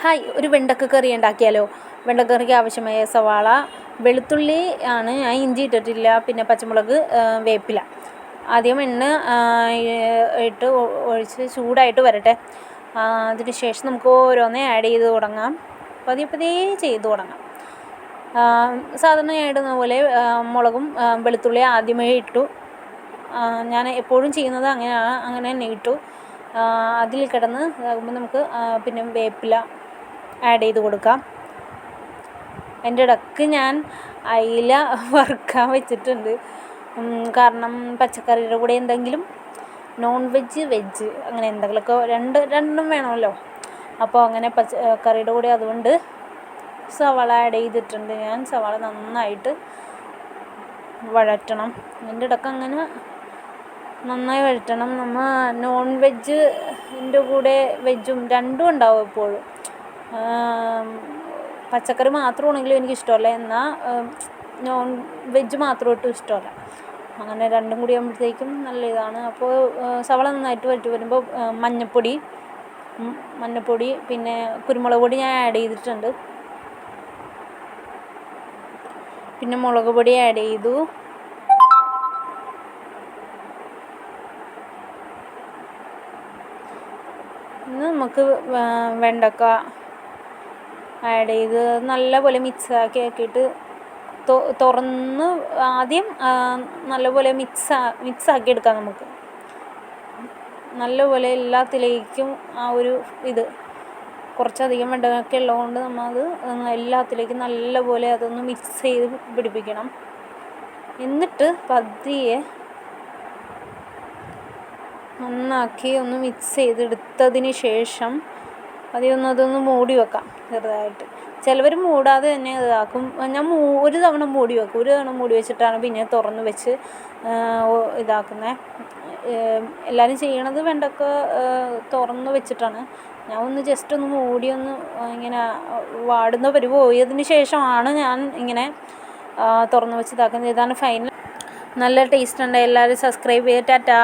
Hi ഒരു വെണ്ടക്ക കറി ഉണ്ടാക്കിയാലോ? വെണ്ടക്കറിക്ക് ആവശ്യമായ സവാള വെളുത്തുള്ളി ആണ്. ഞാൻ ഇഞ്ചി ഇട്ടിട്ടില്ല പിന്നെ പച്ചമുളക് വേപ്പില. ആദ്യം എണ്ണ ഇട്ട് ഒഴിച്ച് ചൂടായിട്ട് വരട്ടെ. അതിന് ശേഷം നമുക്ക് ഓരോന്നേ ആഡ് ചെയ്ത് തുടങ്ങാം. പതിയെ പതിയെ ചെയ്ത് തുടങ്ങാം. സാധാരണ ഞാൻ ഇടുന്ന പോലെ മുളകും വെളുത്തുള്ളി ആദ്യമേ ഇട്ടു. ഞാൻ എപ്പോഴും ചെയ്യുന്നത് അങ്ങനെയാണ് അങ്ങനെ തന്നെ ഇട്ടു. അതിൽ കിടന്ന് നമുക്ക് പിന്നെ വേപ്പില ആഡ് ചെയ്ത് കൊടുക്കാം. എന്റെ ഇടയ്ക്ക് ഞാൻ അയില വറുക്കാൻ വെച്ചിട്ടുണ്ട്. കാരണം പച്ചക്കറിയുടെ കൂടെ എന്തെങ്കിലും നോൺ വെജ് വെജ് അങ്ങനെ എന്തെങ്കിലുമൊക്കെ രണ്ട് രണ്ടും വേണമല്ലോ. അപ്പോൾ അങ്ങനെ പച്ചക്കറിയുടെ കൂടെ അതുകൊണ്ട് സവാള ആഡ് ചെയ്തിട്ടുണ്ട്. ഞാൻ സവാള നന്നായിട്ട് വഴറ്റണം. എന്റെ ഇടയ്ക്ക് അങ്ങനെ നന്നായി വഴറ്റണം. നമ്മൾ നോൺ വെജ് വെജിന്റെ കൂടെ വെജും രണ്ടും ഉണ്ടാവും എപ്പോഴും. പച്ചക്കറി മാത്രമാണെങ്കിലും എനിക്കിഷ്ടമല്ല. എന്നാൽ നോൺ വെജ് മാത്രം ഇട്ടും ഇഷ്ടമല്ല. അങ്ങനെ രണ്ടും കൂടി ആകുമ്പോഴത്തേക്കും നല്ല ഇതാണ്. അപ്പോൾ സവള നന്നായിട്ട് വരട്ടി വരുമ്പോൾ മഞ്ഞൾപ്പൊടി മഞ്ഞൾപ്പൊടി പിന്നെ കുരുമുളക് പൊടി ഞാൻ ആഡ് ചെയ്തിട്ടുണ്ട്. പിന്നെ മുളക് പൊടി ആഡ് ചെയ്തു. ഇന്ന് നമുക്ക് വെണ്ടക്ക ആഡ് ചെയ്ത് നല്ലപോലെ മിക്സാക്കി ആക്കിയിട്ട് തുറന്ന് ആദ്യം നല്ലപോലെ മിക്സ് മിക്സാക്കി എടുക്കാം നമുക്ക്. നല്ലപോലെ എല്ലാത്തിലേക്കും ആ ഒരു ഇത് കുറച്ചധികം വെണ്ടക്ക ഉള്ളതുകൊണ്ട് നമ്മൾ അത് എല്ലാത്തിലേക്കും നല്ലപോലെ അതൊന്ന് മിക്സ് ചെയ്ത് പിടിപ്പിക്കണം. എന്നിട്ട് പതിയെ നന്നാക്കി ഒന്ന് മിക്സ് ചെയ്തെടുത്തതിന് ശേഷം അതിയൊന്ന് അതൊന്ന് മൂടി വെക്കാം ചെറുതായിട്ട്. ചിലവർ മൂടാതെ തന്നെ ഇതാക്കും. ഞാൻ ഒരു തവണ മൂടി വെക്കും. ഒരു തവണ മൂടി വെച്ചിട്ടാണ് പിന്നെ തുറന്ന് വെച്ച് ഇതാക്കുന്നത് എല്ലാവരും ചെയ്യണത് വെണ്ടക്ക തുറന്ന് വെച്ചിട്ടാണ്. ഞാൻ ഒന്ന് ജസ്റ്റ് ഒന്ന് മൂടി ഒന്ന് ഇങ്ങനെ വാടുന്ന പരി പോയതിന് ശേഷമാണ് ഞാൻ ഇങ്ങനെ തുറന്ന് വെച്ച് ഇതാക്കുന്നത്. ഇതാണ് ഫൈനൽ നല്ല ടേസ്റ്റ് ഉണ്ട്. എല്ലാവരും സബ്സ്ക്രൈബ് ചെയ്യുക ടാറ്റാ.